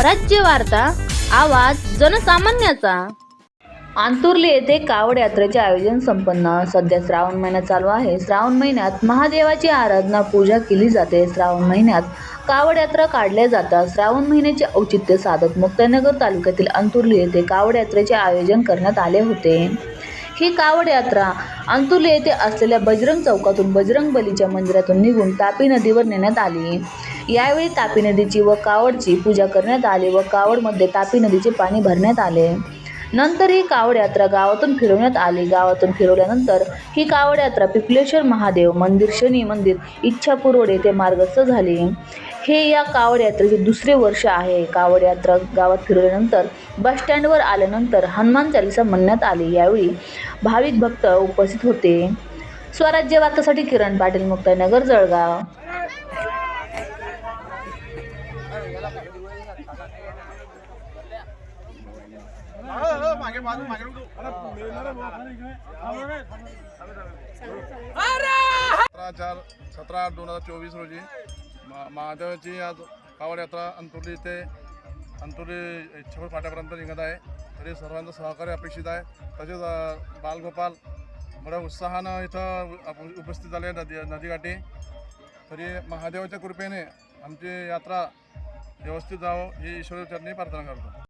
स्वराज्य वार्ता आवाज जनसामान्याचा. आंतुर्ली येथे कावड यात्रेचे आयोजन संपन्न. सध्या श्रावण महिना चालू आहे. श्रावण महिन्यात महादेवाची आराधना पूजा केली जाते. श्रावण महिन्यात कावड यात्रा काढल्या जातात. श्रावण महिन्याचे औचित्य साधत मुक्तानगर तालुक्यातील अंतुर्ली येथे कावड यात्रेचे आयोजन करण्यात आले होते. ही कावड यात्रा अंतुर्ली येथे असलेल्या बजरंग चौकातून बजरंग बलीच्या मंदिरातून निघून तापी नदीवर नेण्यात आली. यावेळी तापी नदीची व कावडची पूजा करण्यात आली व कावडमध्ये तापी नदीचे पाणी भरण्यात आले. नंतर ही कावड यात्रा गावातून फिरवण्यात आली. गावातून फिरवल्यानंतर ही कावड यात्रा पिपलेश्वर महादेव मंदिर शनी मंदिर इच्छापूर्वड येथे मार्गस्थ झाली. हे या कावड यात्रेचे दुसरे वर्ष आहे. कावड यात्रा गावात फिरवल्यानंतर बसस्टँडवर आल्यानंतर हनुमान चालिसा म्हणण्यात आली. यावेळी भाविक भक्त उपस्थित होते. स्वराज्य वार्तासाठी किरण पाटील मुक्ताईनगर जळगाव. सतरा चार सतरा आठ दोन हजार चोवीस रोजी मा महादेवाची आज कावड यात्रा अंतुर्ली इथे अंतुर्ली इच्छापूर फाट्यापर्यंत निघत आहे. तरी सर्वांचं सहकार्य अपेक्षित आहे. तसेच बालगोपाल मोठ्या उत्साहानं इथं उपस्थित झाले नदी नदीकाठी. तरी महादेवाच्या कृपेने आमची यात्रा व्यवस्थित जावं ही ईश्वरचरणी प्रार्थना करतो.